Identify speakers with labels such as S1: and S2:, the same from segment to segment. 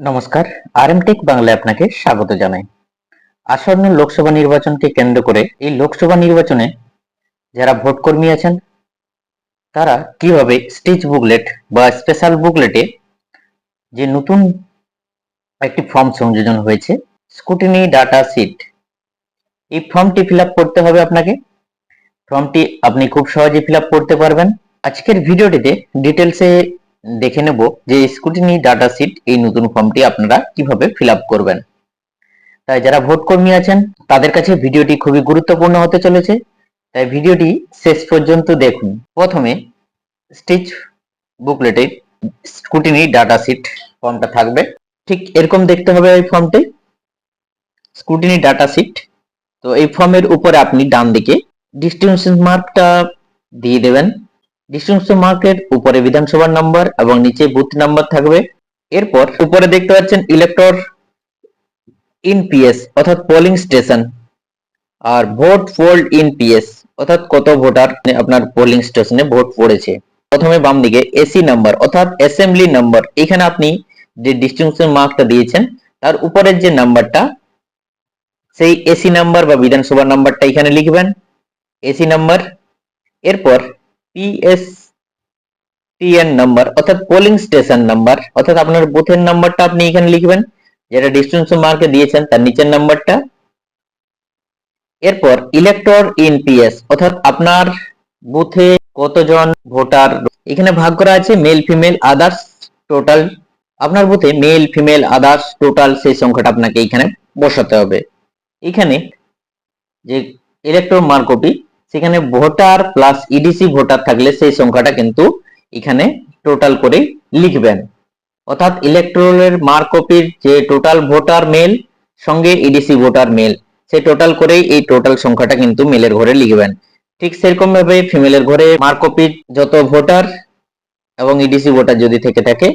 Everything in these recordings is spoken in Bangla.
S1: নমস্কার আরএমটেক বাংলায় আপনাকে স্বাগত জানাই। আসন্ন লোকসভা নির্বাচনকে কেন্দ্র করে এই লোকসভা নির্বাচনে যারা ভোট কর্মী আছেন, তারা কীভাবে স্টিচ বুকলেট বা স্পেশাল বুকলেটে যে নতুন একটি ফর্ম সংযোজন হয়েছে স্কুটিনি ডাটা সিট এই ফর্মটি ফিল করতে হবে আপনাকে। ফর্মটি আপনি খুব সহজে ফিল করতে পারবেন। আজকের ভিডিওটিতে ডিটেলসে দেখে নেব যে স্কুটিনি ডাটা সিট এই নতুন ফর্মটি আপনারা কীভাবে ফিল করবেন। তাই যারা ভোট কর্মী আছেন, তাদের কাছে ভিডিওটি খুবই গুরুত্বপূর্ণ হতে চলেছে। তাই ভিডিওটি শেষ পর্যন্ত দেখুন। প্রথমে স্টিচ বুকলেটে স্কুটিনি ডাটা সিট ফর্মটা থাকবে। ঠিক এরকম দেখতে হবে এই ফর্মটি স্কুটিনি ডাটা সিট তো এই ফর্মের উপরে আপনি ডান দিকে ডিস্টিংশন মার্কটা দিয়ে দেবেন। ডিস্টিংশন মার্কের উপরে বিধানসভার নাম্বার এবং নিচে বুথ নাম্বার থাকবে। এরপর উপরে দেখতে পাচ্ছেন ইলেক্টর ইন পিএস অর্থাৎ পোলিং স্টেশন আর ভোট ফোল্ড ইন পিএস অর্থাৎ কত ভোটার আপনার পোলিং স্টেশনে ভোট পড়েছে। প্রথমে বাম দিকে এসি নাম্বার অর্থাৎ অ্যাসেম্বলি নাম্বার এখানে আপনি যে ডিস্টিংশন মার্কটা দিয়েছেন, তার উপরের যে নাম্বারটা সেই এসি নাম্বার বা বিধানসভা নাম্বারটা এখানে লিখবেন। এসি নাম্বার এরপর পিএসটিএন নাম্বার অর্থাৎ পোলিং স্টেশন নাম্বার অর্থাৎ আপনার বুথের নাম্বারটা আপনি এখানে লিখবেন, যেটা ডিস্টিংশন মার্কে দিয়েছেন, তার নিচের নাম্বারটা এরপর ইলেক্টর ইন পিএস অর্থাৎ আপনার বুথে কতজন ভোটার? এখানে ভাগ করা আছে মেল ফিমেল আদার্স টোটাল আপনার বুথে মেল ফিমেল আদার্স টোটাল সেই সংখ্যাটা আপনাকে এখানে বসাতে হবে। এখানে যে ইলেকট্রন মার্কটি সেখানে ভোটার প্লাস ইডিসি ভোটার থাকলে সেই সংখ্যাটা কিন্তু এখানে টোটাল করে লিখবেন। অর্থাৎ ইলেকট্রনের মার্ক কপির যে টোটাল ভোটার মেল সঙ্গে ইডিসি ভোটার মেল সেই টোটাল করেই এই টোটাল সংখ্যাটা কিন্তু মেলের ঘরে লিখবেন। ঠিক সেরকম ভাবে ফিমেলের ঘরে মার্ক কপির যত ভোটার এবং ইডিসি ভোটার যদি থেকে থাকে,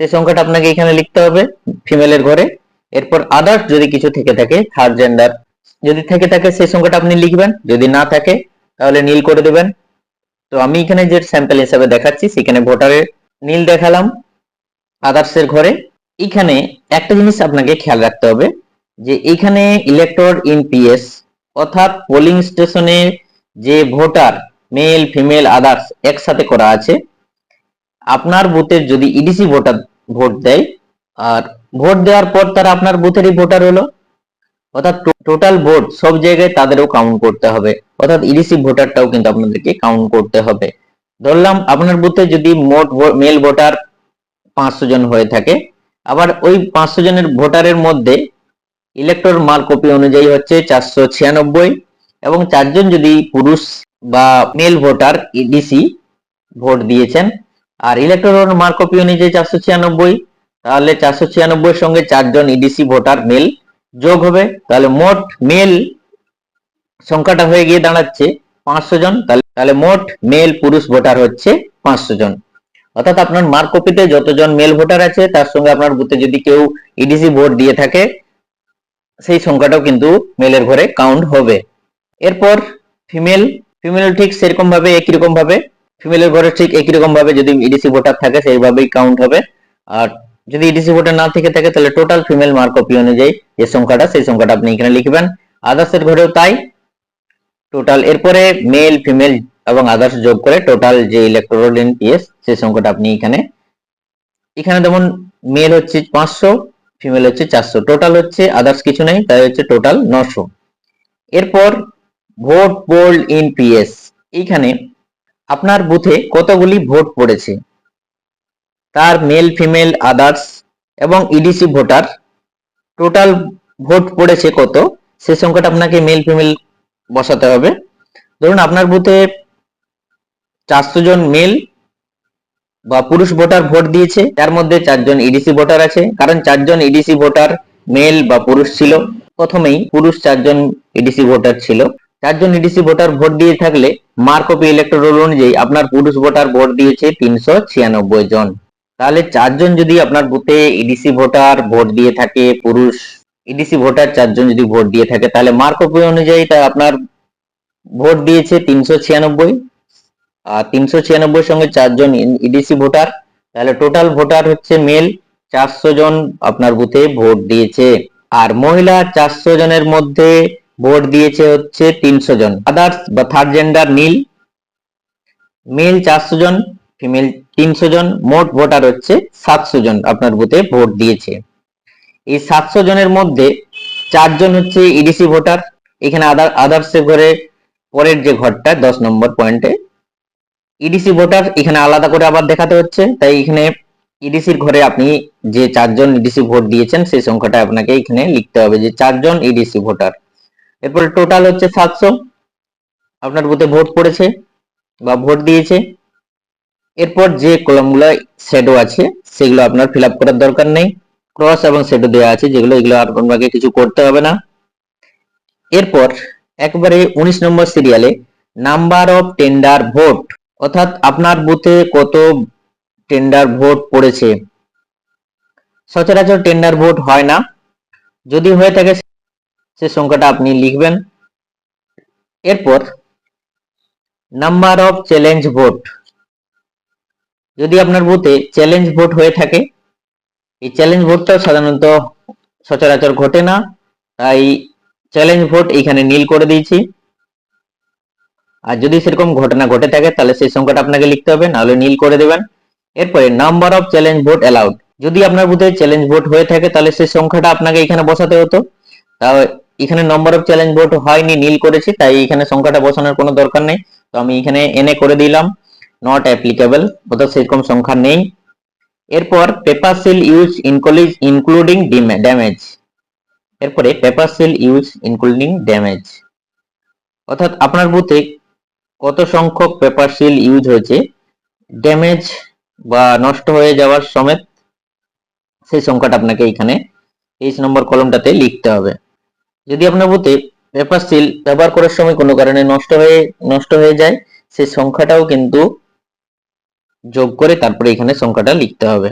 S1: সেই সংখ্যাটা আপনাকে এখানে লিখতে হবে ফিমেলের ঘরে। এরপর আদার্স যদি কিছু থেকে থাকে থার্ড জেন্ডার যদি থেকে থাকে, সেই সংখ্যাটা আপনি লিখবেন। যদি না থাকে তাহলে নীল করে দেবেন। তো আমি এখানে যে স্যাম্পল হিসাবে দেখাচ্ছি, সেখানে ভোটারের নীল দেখালাম আদার্সের ঘরে। এখানে একটা জিনিস আপনাকে খেয়াল রাখতে হবে, যে এখানে ইলেক্টর ইন পিএস অর্থাৎ পোলিং স্টেশনে যে ভোটার মেল ফিমেল আদার্স একসাথে করা আছে, আপনার বুথের যদি ইডিসি ভোটার ভোট দেয়, আর ভোট দেওয়ার পর তারা আপনার বুথেরই ভোটার হলো। অর্থাৎ টোটাল ভোট সব জায়গায় তাদেরও কাউন্ট করতে হবে। অর্থাৎ ইডিসি ভোটারটাও কিন্তু আপনাদেরকে কাউন্ট করতে হবে। ধরলাম আপনার বুথে যদি মোট মেল ভোটার পাঁচশো জন হয়ে থাকে, আবার ওই পাঁচশো জনের ভোটারের মধ্যে ইলেকটর মাল কপি অনুযায়ী হচ্ছে চারশো ছিয়ানব্বই এবং চারজন যদি পুরুষ বা মেল ভোটার ইডিসি ভোট দিয়েছেন, আর ইলেকট্রন মার্ক কপি অনুযায়ী চারশো ছিয়ানব্বই, তাহলে চারশো ছিয়ানব্বই সঙ্গে চারজন ইডিসি ভোটার মেল যোগ হবে, তাহলে মোট মেল সংখ্যাটা হয়ে গিয়ে দাঁড়াচ্ছে পাঁচশো জন, তাহলে মোট মেল পুরুষ ভোটার হচ্ছে পাঁচশো জন। অর্থাৎ আপনার মার্ক কপিতে যতজন মেল ভোটার আছে, তার সঙ্গে আপনার বুথে যদি কেউ ইডিসি ভোট দিয়ে থাকে, সেই সংখ্যাটাও কিন্তু মেলের ঘরে কাউন্ট হবে। এরপর ফিমেল ফিমেল ঠিক সেরকম ভাবে একই রকম ভাবে ফিমেলের ঘরে ঠিক একই রকম ভাবে যদি ইডিসি ভোটার থাকে, সেইভাবেই কাউন্ট হবে। আর যদি ইডিসি ভোটার না থেকে থাকে, তাহলে টোটাল ফিমেল মার্ক কপি অনুযায়ী যে সংখ্যাটা, সেই সংখ্যাটা আপনি এখানে লিখবেন। আদার্সের ঘরেও তাই। টোটাল এরপরে মেল ফিমেল এবং আদার্স যোগ করে টোটাল যে ইলেকট্রোল ইন পিএস সেই সংখ্যাটা আপনি এখানে এখানে যেমন মেল হচ্ছে পাঁচশো ফিমেল হচ্ছে চারশো। টোটাল হচ্ছে আদার্স কিছু নেই, তাই হচ্ছে টোটাল নশো। এরপর ভোট বোল্ড ইন পিএস এইখানে আপনার বুথে কতগুলি ভোট পড়েছে? তার মেল ফিমেল আদার্স এবং ইডিসি ভোটার টোটাল ভোট পড়েছে কত? সে সংখ্যাটা আপনাকে মেল ফিমেল বসাতে হবে। ধরুন আপনার বুথে চারশো জন মেল বা পুরুষ ভোটার ভোট দিয়েছে, তার মধ্যে চারজন ইডিসি ভোটার আছে। কারণ চারজন ইডিসি ভোটার মেল বা পুরুষ ছিল। প্রথমেই পুরুষ চারজন ইডিসি ভোটার ছিল। চারজন ইডিসি ভোটার ভোট দিয়ে থাকলে মার্ক অফ ইলেকট্রোল অনুযায়ী আপনার পুরুষ ভোটার ভোট দিয়েছে তিনশো ছিয়ানব্বই জন। তাহলে চারজন যদি আপনার বুথে ইডিসি ভোটার ভোট দিয়ে থাকে, পুরুষ ইডিসি ভোটার চারজন যদি ভোট দিয়ে থাকে, তাহলে মার্ক অফ অনুযায়ী তা আপনার ভোট দিয়েছে তিনশো ছিয়ানব্বই। আর তিনশো ছিয়ানব্বই সঙ্গে চারজন ইডিসি ভোটার তাহলে টোটাল ভোটার হচ্ছে মেল চারশো জন আপনার বুথে ভোট দিয়েছে। আর মহিলা চারশো জনের মধ্যে ভোট দিয়েছে হচ্ছে তিনশো জন। আদার্স বা থার্ড জেন্ডার নীল মেল চারশো জন। ফিমেল তিনশো জন, মোট ভোটার হচ্ছে সাতশো জন আপনার বুথে ভোট দিয়েছে। এই সাতশো জনের মধ্যে চারজন হচ্ছে ইডিসি ভোটার এখানে আদার আদার্সে ঘরে পরের যে ঘরটা, দশ নম্বর পয়েন্টে ইডিসি ভোটার এখানে আলাদা করে আবার দেখাতে হচ্ছে, তাই এখানে ইডিসির ঘরে আপনি যে চারজন ইডিসি ভোট দিয়েছেন, সেই সংখ্যাটা আপনাকে এখানে লিখতে হবে যে চারজন ইডিসি ভোটার এরপরে টোটাল হচ্ছে সাতশো, আপনার বুথে ভোট পড়েছে বা ভোট দিয়েছে। এরপর যে কলমগুলো শ্যাডো আছে, সেগুলো আপনার ফিল করার দরকার নেই। ক্রস এবং শ্যাডো দেওয়া আছে, যেগুলো এগুলো আর আপনাকে কিছু করতে হবে না। এরপর একবারে উনিশ নম্বর সিরিয়ালে নাম্বার অফ টেন্ডার ভোট অর্থাৎ আপনার বুথে কত টেন্ডার ভোট পড়েছে। সচরাচর টেন্ডার ভোট হয় না। যদি হয়ে থাকে, সে সংখ্যাটা আপনি লিখবেন। এরপর নাম্বার অফ চ্যালেঞ্জ ভোট যদি আপনার বুথে চ্যালেঞ্জ ভোট হয়ে থাকে, এই চ্যালেঞ্জ ভোটটা সাধারণত সচরাচর ঘটে না। তাই চ্যালেঞ্জ ভোট এখানে নীল করে দিয়েছি। আর যদি সেরকম ঘটনা ঘটে থাকে, তাহলে সেই সংখ্যাটা আপনাকে লিখতে হবে, নাহলে নীল করে দেবেন। এরপরে number of challenge vote allowed যদি আপনার বুথে চ্যালেঞ্জ ভোট হয়ে থাকে, তাহলে সেই সংখ্যাটা আপনাকে এখানে বসাতে হতো। তাও এখানে নম্বর অফ চ্যালেঞ্জ ভোট হয়নি, নীল করেছি, তাই এখানে সংখ্যাটা বসানোর কোনো দরকার নেই। তো আমি এখানে এনে করে দিলাম। নট অ্যাপ্লিকেবল অর্থাৎ সেরকম সংখ্যা নেই। এরপর paper seal use including including damage এরপরে paper seal use including damage অর্থাৎ আপনার বুথে কত সংখ্যক পেপার সিল ইউজ হয়েছে ড্যামেজ বা নষ্ট হয়ে যাওয়ার সমেত সেই সংখ্যাটা আপনাকে এখানে তেইশ নম্বর কলমটাতে লিখতে হবে। যদি আপনার বুথে পেপার সিল ব্যবহার করার সময় কোনো কারণে নষ্ট হয়ে নষ্ট হয়ে যায়, সেই সংখ্যাটাও কিন্তু যোগ করে তারপরে এখানে সংখ্যাটা লিখতে হবে।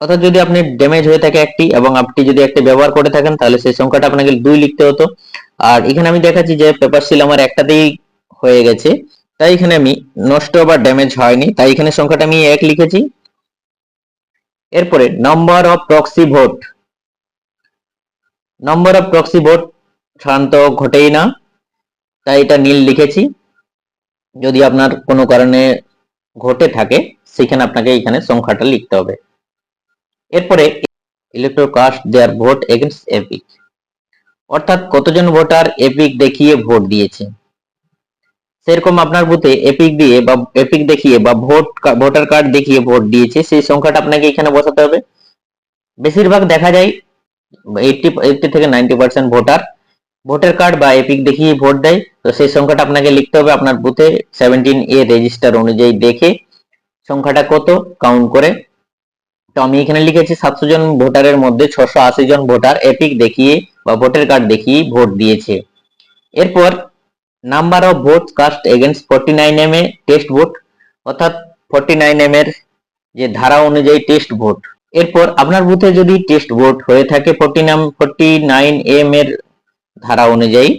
S1: অর্থাৎ যদি আপনি ড্যামেজ হয়ে থাকে একটি এবং আপনি যদি একটি ব্যবহার করে থাকেন, তাহলে সেই সংখ্যাটা আপনাকে দুই লিখতে হতো। আর এখানে আমি দেখাচ্ছি যে পেপার সিল আমার একটাতেই হয়ে গেছে। তাই এখানে আমি নষ্ট বা ড্যামেজ হয়নি। তাই এখানে সংখ্যাটা আমি এক লিখেছি। এরপরে number of proxy vote number of proxy vote সাধারণত ঘটেই না। তাই এটা নীল লিখেছি। যদি আপনার কোনো কারণে ঘটে থাকে, সেখানে আপনাকে এখানে সংখ্যাটা লিখতে হবে। এরপরে elector cast their vote against EPIC অর্থাৎ কতজন ভোটার এপিক দেখিয়ে ভোট দিয়েছে? সেরকম আপনার বুথে এপিক দিয়ে বা এপিক দেখিয়ে বা ভোট ভোটার কার্ড দেখিয়ে ভোট দিয়েছে, সেই সংখ্যাটা আপনাকে এখানে বসাতে হবে। বেশিরভাগ দেখা যায়, এইটটি এইটটি থেকে ninety percent voter voter card বা এপিক দেখিয়ে ভোট দেয়। তো সেই সংখ্যাটা আপনাকে লিখতে হবে আপনার বুথে সেভেন্টিন এ রেজিস্টার অনুযায়ী দেখে সংখ্যাটা কত কাউন্ট করে। তো আমি এখানে লিখেছি সাতশো জন ভোটারের মধ্যে ছশো আশি জন ভোটার এপিক দেখিয়ে বা ভোটার কার্ড দেখিয়ে ভোট দিয়েছে। এরপর number of vote cast against forty nine M A test vote অর্থাৎ ফর্টি নাইন এম এর যে ধারা অনুযায়ী টেস্ট ভোট এরপর আপনার বুথে যদি টেস্ট ভোট হয়ে থাকে ফর্টি নাম ফর্টি নাইন এম এর ধারা অনুযায়ী,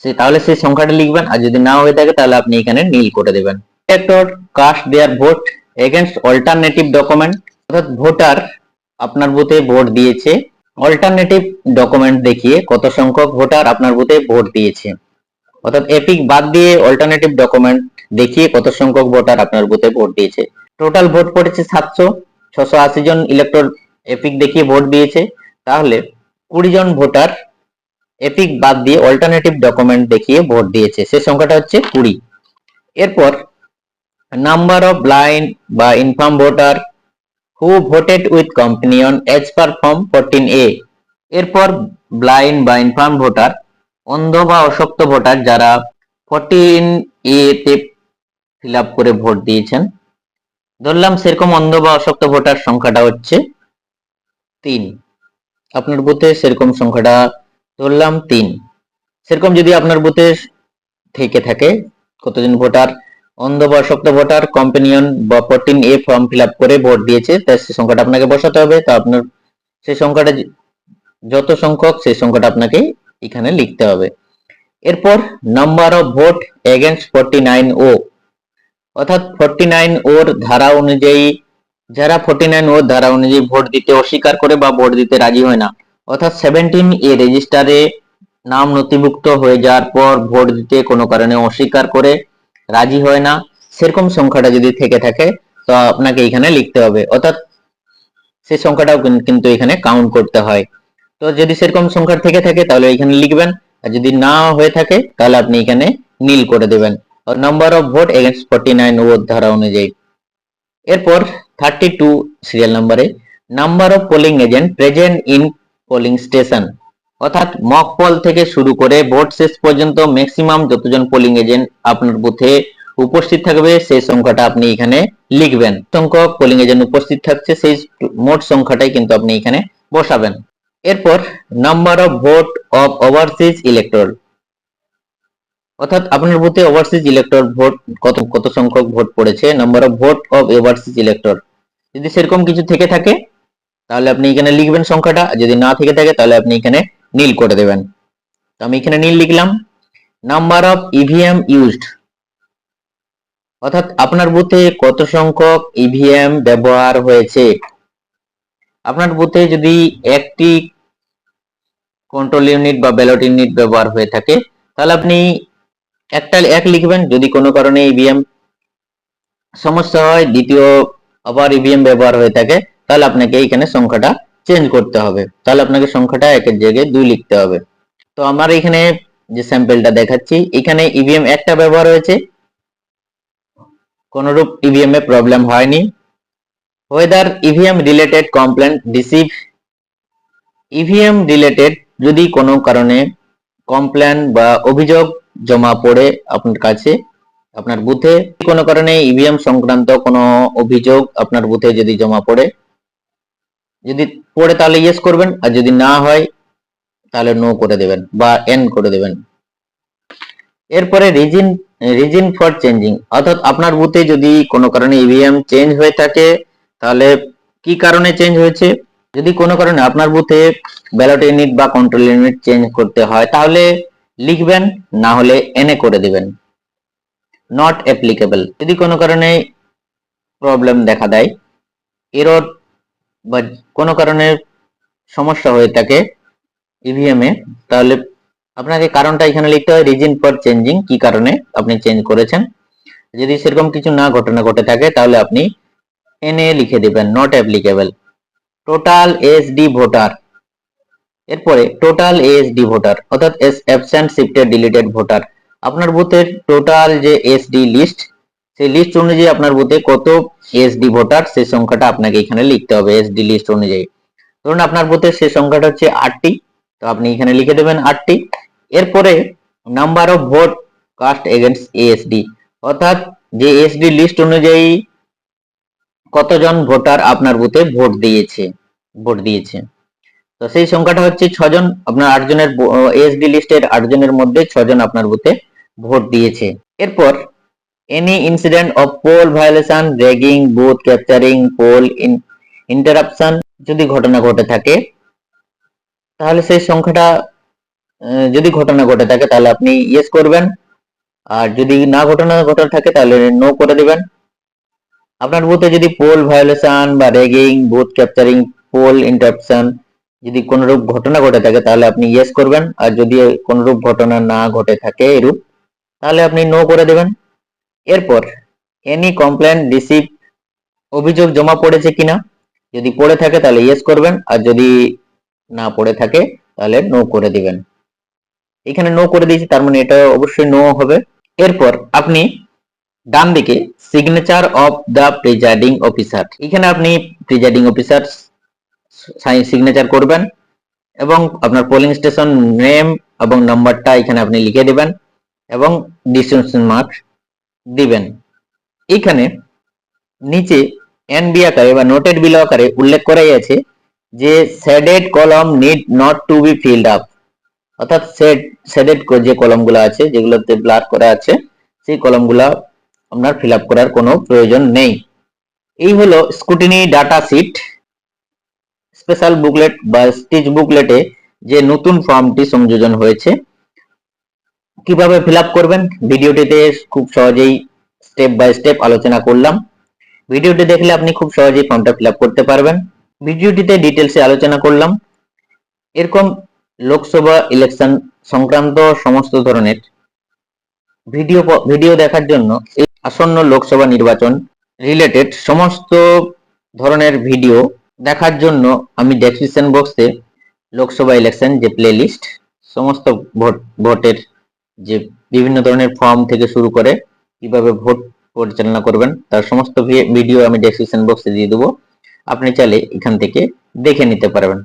S1: সে তাহলে সেই সংখ্যাটা লিখবেন, আর যদি না হয়ে থাকে তাহলে আপনি এখানে নীল করে দেবেন। Elector cast their vote against alternative document অর্থাৎ ভোটার আপনার বুথে ভোট দিয়েছে। অল্টারনেটিভ ডকুমেন্ট দেখিয়ে কত সংখ্যক ভোটার আপনার বুথে ভোট দিয়েছে। অর্থাৎ এপিক বাদ দিয়ে অল্টারনেটিভ ডকুমেন্ট দেখিয়ে কত সংখ্যক ভোটার আপনার বুথে ভোট দিয়েছে। টোটাল ভোট পড়েছে সাতশো, ছশো আশি জন ইলেক্টর এপিক দেখিয়ে ভোট দিয়েছে। তাহলে কুড়ি জন ভোটার এপিক বাদ দিয়ে অল্টারনেটিভ ডকুমেন্ট দেখিয়ে ভোট দিয়েছে। সে সংখ্যাটা হচ্ছে কুড়ি। এরপর নাম্বার অফ ব্লাইন্ড বা infirm voter who voted with companion as per form fourteen A এরপর ব্লাইন্ড বা ইনফার্ম ভোটার অন্ধ বা অশক্ত ভোটার যারা ফোরটিন এ তে ফিল আপ করে ভোট দিয়েছেন। ধরলাম সেরকম অন্ধ বা অশক্ত ভোটার সংখ্যাটা হচ্ছে তিন। আপনার বুথে সেরকম সংখ্যাটা ধরলাম তিন। সেরকম যদি আপনার বুথে থেকে থাকে, কতজন ভোটার? অন্ধ বা অশক্ত ভোটার কম্পেনিয়ন বা ফোরটিন এ ফর্ম ফিল করে ভোট দিয়েছে তার সেই সংখ্যাটা আপনাকে বসাতে হবে। তো আপনার সেই সংখ্যাটা যত সংখ্যক সেই সংখ্যাটা আপনাকে এখানে লিখতে হবে। এরপর number of vote against forty nine O অর্থাৎ ফোরটি নাইন ওর ধারা অনুযায়ী, যারা ফোর্টি নাইন ওর ধারা অনুযায়ী ভোট দিতে অস্বীকার করে বা ভোট দিতে রাজি হয় না অর্থাৎ সেভেন্টিন এ রেজিস্টারে নাম নথিভুক্ত হয়ে যাওয়ার পর ভোট দিতে কোনো কারণে অস্বীকার করে রাজি হয় না। সেরকম সংখ্যাটা যদি থেকে থাকে, তো আপনাকে এখানে লিখতে হবে। অর্থাৎ সেই সংখ্যাটাও কিন্তু এখানে কাউন্ট করতে হয়। তো যদি সেরকম সংখ্যা থেকে থাকে, তাহলে এখানে লিখবেন। আর যদি না হয়ে থাকে, তাহলে আপনি এখানে নীল করে দেবেন। Number of vote against forty nine O ধারা অনুযায়ী। এরপর থার্টি টু সিরিয়াল নাম্বারে number of polling agent present in polling station অর্থাৎ মক পল থেকে শুরু করে ভোট শেষ পর্যন্ত ম্যাক্সিমাম যতজন পোলিং এজেন্ট আপনার বুথে উপস্থিত থাকবে, সেই সংখ্যাটা আপনি এখানে লিখবেন। সংখ্যক পোলিং এজেন্ট উপস্থিত থাকছে, সেই মোট সংখ্যাটাই কিন্তু আপনি এখানে বসাবেন। এরপর number of vote of overseas elector অর্থাৎ আপনার বুথে ওভারসিজ ইলেক্টর ভোট কত কত সংখ্যক ভোট পড়েছে? Number of vote of overseas elector যদি সেরকম কিছু থেকে থাকে তাহলে আপনি এখানে লিখবেন সংখ্যাটা যদি না থেকে থাকে তাহলে আপনি এখানে নীল করে দেবেন। তো আমি এখানে নীল লিখলাম। নাম্বার অফ ইভিএম ইউজড অর্থাৎ আপনার বুথে কত সংখ্যক ইভিএম ব্যবহার হয়েছে? আপনার বুথে যদি একটি কন্ট্রোল ইউনিট বা ব্যালট ইউনিট ব্যবহার হয়ে থাকে, তাহলে আপনি একটা, এক লিখবেন। যদি কোনো কারণে ইভিএম সমস্যা হয়, দ্বিতীয় আবার ইভিএম ব্যবহার হয়ে থাকে তাহলে আপনাকে এখানে সংখ্যাটা চেঞ্জ করতে হবে। তাহলে আপনাকে সংখ্যাটা একের জায়গায় দুই লিখতে হবে। তো আমার এখানে যে স্যাম্পেলটা দেখাচ্ছি, এখানে ইভিএম একটা ব্যবহার হয়েছে। কোনরূপ ইভিএম এ প্রবলেম হয়নি। Whether EVM related complain receive EVM related যদি কোনো কারণে কমপ্লেন বা অভিযোগ জমা পড়ে আপনার কাছে, আপনার বুথে, কোনো কারণে ইভিএম সংক্রান্ত কোনো অভিযোগ আপনার বুথে যদি জমা পড়ে যদি পড়ে তাহলে ইয়েস করবেন, আর যদি না হয়, তাহলে নো করে দেবেন বা এন করে দেবেন। এরপরে রিজিন রিজিন ফর চেঞ্জিং অর্থাৎ আপনার বুথে যদি কোনো কারণে ইভিএম চেঞ্জ হয়ে থাকে, তাহলে কি কারণে চেঞ্জ হয়েছে? যদি কোনো কারণে আপনার বুথে ব্যালট ইউনিট বা কন্ট্রোল ইউনিট চেঞ্জ করতে হয়, তাহলে লিখবেন, না হলে এনে করে দিবেন। নট অ্যাপ্লিকেবল যদি কোনো কারণে প্রবলেম দেখা দেয় এরর বা কোনো কারণে সমস্যা হয়ে থাকে ইভিএম এ, তাহলে আপনাকে কারণটা এখানে লিখতে হয় রিজন ফর চেঞ্জিং কি কারণে আপনি চেঞ্জ করেছেন। যদি সেরকম কিছু না ঘটনা ঘটে থাকে, তাহলে আপনি এনএ লিখে দিবেন not applicable total SD voter এরপরে টোটাল এসডি ভোটার অর্থাৎ S absent shifted deleted voter আপনার বুথের টোটাল যে এসডি লিস্ট সেই লিস্ট অনুযায়ী আপনার বুথে কত এসডি ভোটার সেই সংখ্যাটা আপনাকে এখানে লিখতে হবে এসডি লিস্ট অনুযায়ী। ধরুন আপনার বুথের সেই সংখ্যাটা হচ্ছে আটটি, তো আপনি এখানে লিখে দেবেন আটটি। এরপরে number of vote cast against ASD অর্থাৎ যে এসডি লিস্ট অনুযায়ী কতজন ভোটার আপনার বুথে ভোট দিয়েছে ভোট দিয়েছে। তো সেই সংখ্যাটা হচ্ছে ছজন, আপনার আটজনের এসডি লিস্টের আটজনের মধ্যে ছজন আপনার বুথে ভোট দিয়েছে। এরপর any incident of poll violation rigging booth capturing poll interruption যদি ঘটনা ঘটে থাকে, তাহলে সেই সংখ্যাটা যদি ঘটনা ঘটে থাকে, তাহলে আপনি ইয়েস করবেন। আর যদি না ঘটনা ঘটে থাকে, তাহলে নো করে দিবেন। আপনার বুথে যদি পোল ভায়োলেশন বা rigging booth capturing poll interruption যদি কোনরূপ ঘটনা ঘটে থাকে, তাহলে আপনি ইয়েস করবেন। আর যদি কোনরূপ ঘটনা না ঘটে থাকে, এরূপ, তাহলে আপনি নো করে দেবেন। এরপর এনি কমপ্লেন রিসিভ অভিযোগ জমা পড়েছে কিনা? যদি পড়ে থাকে তাহলে ইয়েস করবেন, আর যদি না পড়ে থাকে, তাহলে নো করে দিবেন। এখানে নো করে দিয়েছি, তার মানে এটা অবশ্যই নো হবে। এরপর, আপনি ডান দিকে signature of the presiding officer এখানে আপনি প্রিজাইডিং অফিসার সিগনেচার করবেন, এবং আপনার পোলিং স্টেশন নেম এবং নাম্বারটা এখানে আপনি লিখে দিবেন, এবং ডিস্টিংশন মার্ক দিবেন। এখানে নিচে এনবি আকারে বা নোটেড বিলো আকারে উল্লেখ করাই আছে যে shaded column need not to be filled up অর্থাৎ শেড শেডেড যে কলমগুলো আছে, যেগুলোতে ব্লার করা আছে, সেই কলমগুলো আপনার ফিল করার কোনো প্রয়োজন নেই। এই হলো scrutiny data sheet special booklet বা স্টিচ বুকলেটে যে নতুন ফর্মটি সংযোজন হয়েছে কীভাবে ফিল আপ করবেন? ভিডিওটিতে খুব সহজেই স্টেপ বাই স্টেপ আলোচনা করলাম। ভিডিওটি দেখলে আপনি খুব সহজেই ফর্মটা ফিল আপ করতে পারবেন। ভিডিওটিতে ডিটেলসে আলোচনা করলাম। এরকম লোকসভা ইলেকশন সংক্রান্ত সমস্ত ধরনের ভিডিও ভিডিও দেখার জন্য এই আসন্ন লোকসভা নির্বাচন রিলেটেড সমস্ত ধরনের ভিডিও দেখার জন্য আমি ডেসক্রিপশন বক্সে লোকসভা ইলেকশন যে প্লেলিস্ট সমস্ত ভোট ভোটের যে বিভিন্ন ধরনের ফর্ম থেকে শুরু করে কীভাবে ভোট পরিচালনা করবেন, তার সমস্ত ভিডিও আমি ডেসক্রিপশন বক্সে দিয়ে দেবো। আপনি চাইলে এখান থেকে দেখে নিতে পারবেন।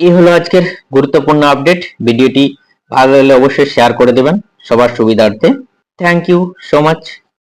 S1: এই হলো আজকের গুরুত্বপূর্ণ আপডেট ভিডিওটি ভালো লাগলে অবশ্যই শেয়ার করে দেবেন। সবার সুবিধার্থে। Thank you so much